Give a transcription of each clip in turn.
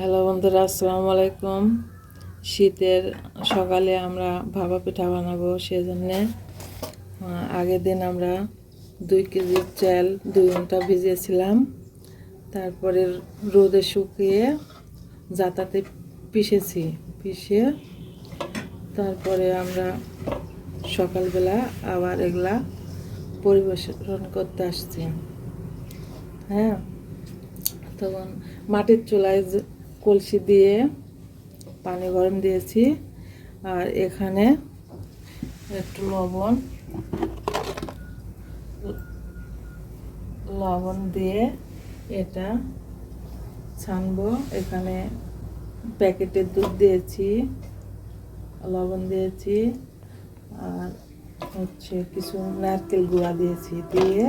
Hello বন্ধুরা, আসসালামু আলাইকুম। শীতের সকালে আমরা ভাপা পিঠা বানাবো সেজন্যে। আগের দিন আমরা দুই কেজি চাল, দুই ঘণ্টা ভিজিয়েছিলাম। তারপরে রোদে শুকিয়ে যাতাতে পিষেছি, পিষে তারপরে আমরা সকালবেলা আবার এগুলা পরিবেশন করতে আসছি। হ্যাঁ তখন মাটির চুলায় কলসি দিয়ে পানি গরম দিয়েছি। আর এখানে একটু লবণ লবণ দিয়ে এটা ছানবো। এখানে প্যাকেটের দুধ দিয়েছি, লবণ দিয়েছি, আর হচ্ছে কিছু নারকেল গুঁড়া দিয়েছি দিয়ে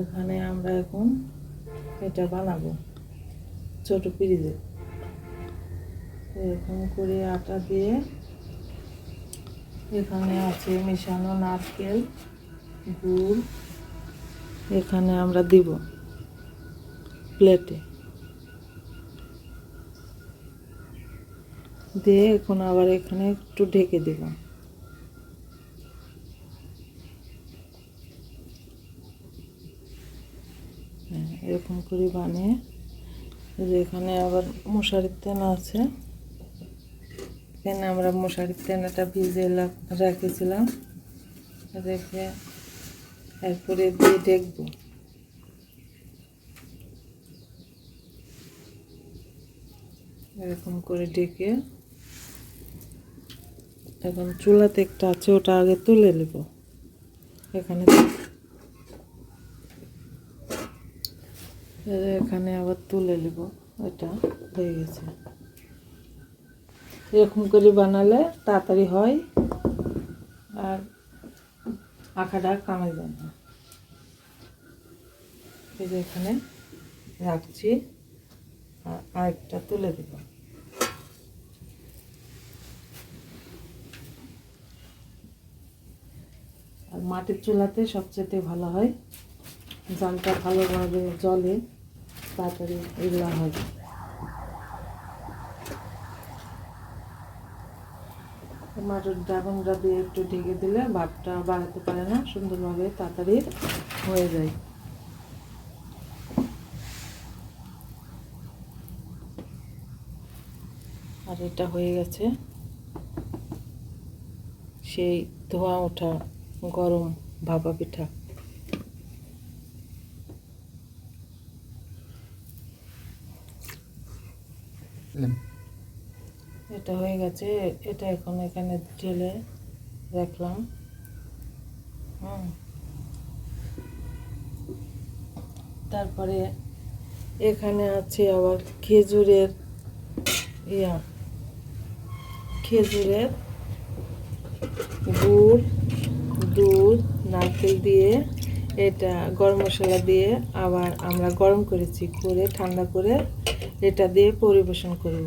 এখানে আমরা এখন এটা বানাবো। ছোট পিরিজে এরকম করে আটা দিয়ে এখানে আছে মেশানো নারকেল গুড় এখানে আমরা দিব প্লেটে। দিয়ে এখন আবার এখানে একটু ঢেকে দেব হ্যাঁ, এরকম করে বানিয়ে এই যে এখানে আবার মশারির তেল আছে। এখানে আমরা মশারির তেনাটা ভিজে রেখেছিলাম। রেখে এরপরে দিয়ে দেখব। এরকম করে ডেকে এখন চুলাতে একটা আছে, ওটা আগে তুলে নেব। এখানে এখানে আবার তুলে নেব এটা হয়ে গেছে। এরকম করে বানালে তাড়াতাড়ি হয়, আর আঁকাটা কামে যায় না। এই যে এখানে রাখছি, আর আরেকটা তুলে দেব। আর মাটির চুলাতে সবচেয়ে ভালো হয়, জালটা ভালোভাবে জলে তাড়াতাড়ি এগুলো হবে। মাটির ড্রাগনটা দিয়ে একটু ঢেকে দিলে ভাতটা বাড়াতে পারে না, সুন্দরভাবে তাড়াতাড়ি হয়ে যায়। আর এটা হয়ে গেছে সেই ধোঁয়া ওঠা গরম ভাপা পিঠা। এটা হয়ে গেছে, এটা এখন এখানে ঢেলে রাখলাম। হুম। তারপরে এখানে আছে আবার খেজুরের ইয়া, খেজুরের গুড়, দুধ, নারকেল দিয়ে এটা গরম মশলা দিয়ে আবার আমরা গরম করেছি, করে ঠান্ডা করে এটা দিয়ে পরিবেশন করব।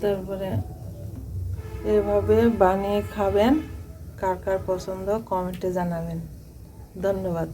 তারপরে এভাবে বানিয়ে খাবেন। কার কার পছন্দ কমেন্টে জানাবেন। ধন্যবাদ।